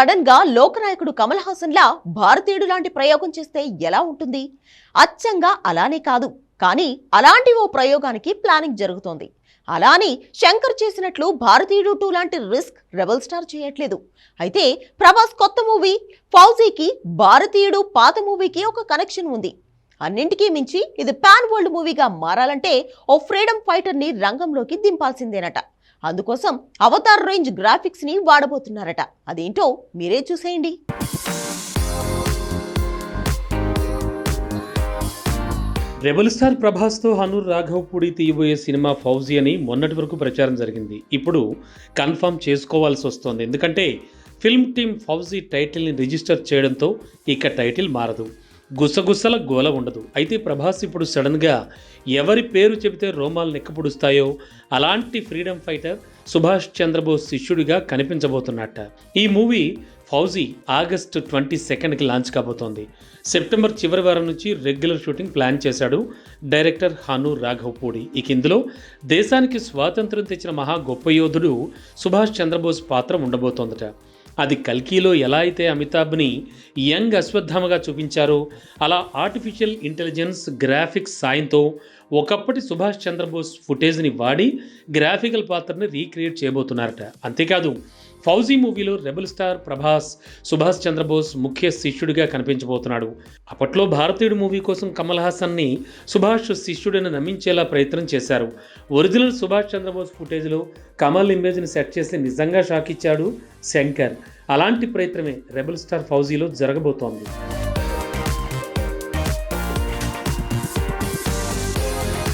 సడన్గా లోకనాయకుడు కమల్ హాసన్ లా భారతీయుడు లాంటి ప్రయోగం చేస్తే ఎలా ఉంటుంది? అచ్చంగా అలానే కాదు. కానీ అలాంటి ఓ ప్రయోగానికి ప్లానింగ్ జరుగుతోంది. అలాని శంకర్ చేసినట్లు భారతీయుడు టూ లాంటి రిస్క్ రెబల్ స్టార్ చేయట్లేదు. అయితే ప్రభాస్ కొత్త మూవీ ఫౌజీకి భారతీయుడు పాత మూవీకి ఒక కనెక్షన్ ఉంది. అన్నింటికీ మించి ఇది పాన్ వరల్డ్ మూవీగా మారాలంటే ఓ ఫ్రీడమ్ ఫైటర్ని రంగంలోకి దింపాల్సిందేనట. అందుకోసం అవతార్ రేంజ్ గ్రాఫిక్స్ని వాడబోతున్నారట. అదేంటో మీరే చూసేయండి. రెబల్ స్టార్ ప్రభాస్తో హనూర్ రాఘవపూడి తీయబోయే సినిమా ఫౌజీ అని మొన్నటి వరకు ప్రచారం జరిగింది. ఇప్పుడు కన్ఫర్మ్ చేసుకోవాల్సి వస్తోంది. ఎందుకంటే ఫిల్మ్ టీమ్ ఫౌజీ టైటిల్ని రిజిస్టర్ చేయడంతో ఇక టైటిల్ మారదు. గుసగుసల గోల ఉండదు. అయితే ప్రభాస్ ఇప్పుడు సడన్గా ఎవరి పేరు చెబితే రోమాలు నెక్కపుడుస్తాయో అలాంటి ఫ్రీడమ్ ఫైటర్ సుభాష్ చంద్రబోస్ శిష్యుడిగా కనిపించబోతున్నట్ట. ఈ మూవీ ఫౌజీ ఆగస్టు ట్వంటీ సెకండ్కి లాంచ్ కాబోతోంది. సెప్టెంబర్ చివరి వారం నుంచి రెగ్యులర్ షూటింగ్ ప్లాన్ చేశాడు డైరెక్టర్ హాను రాఘవపూడి. ఇక ఇందులో దేశానికి స్వాతంత్రం తెచ్చిన మహా గొప్ప యోధుడు సుభాష్ చంద్రబోస్ పాత్ర ఉండబోతోందట. అది కల్కీలో ఎలా అయితే అమితాబ్ని యంగ్ అశ్వత్థామగా చూపించారో అలా ఆర్టిఫిషియల్ ఇంటెలిజెన్స్ గ్రాఫిక్స్ సాయంతో ఒకప్పటి సుభాష్ చంద్రబోస్ ఫుటేజ్ని వాడి గ్రాఫికల్ పాత్రని రీక్రియేట్ చేయబోతున్నారట. అంతేకాదు ఫౌజీ మూవీలో రెబల్ స్టార్ ప్రభాస్ సుభాష్ చంద్రబోస్ ముఖ్య శిష్యుడిగా కనిపించబోతున్నాడు. అప్పట్లో భారతీయుడు మూవీ కోసం కమల్ హాసన్ని సుభాష్ శిష్యుడిని నమ్మించేలా ప్రయత్నం చేశారు. ఒరిజినల్ సుభాష్ చంద్రబోస్ ఫుటేజ్లో కమల్ ఇమేజ్ని సెట్ చేసి నిజంగా షాక్ ఇచ్చాడు శంకర్. అలాంటి ప్రయత్నమే రెబల్ స్టార్ ఫౌజీలో జరగబోతోంది.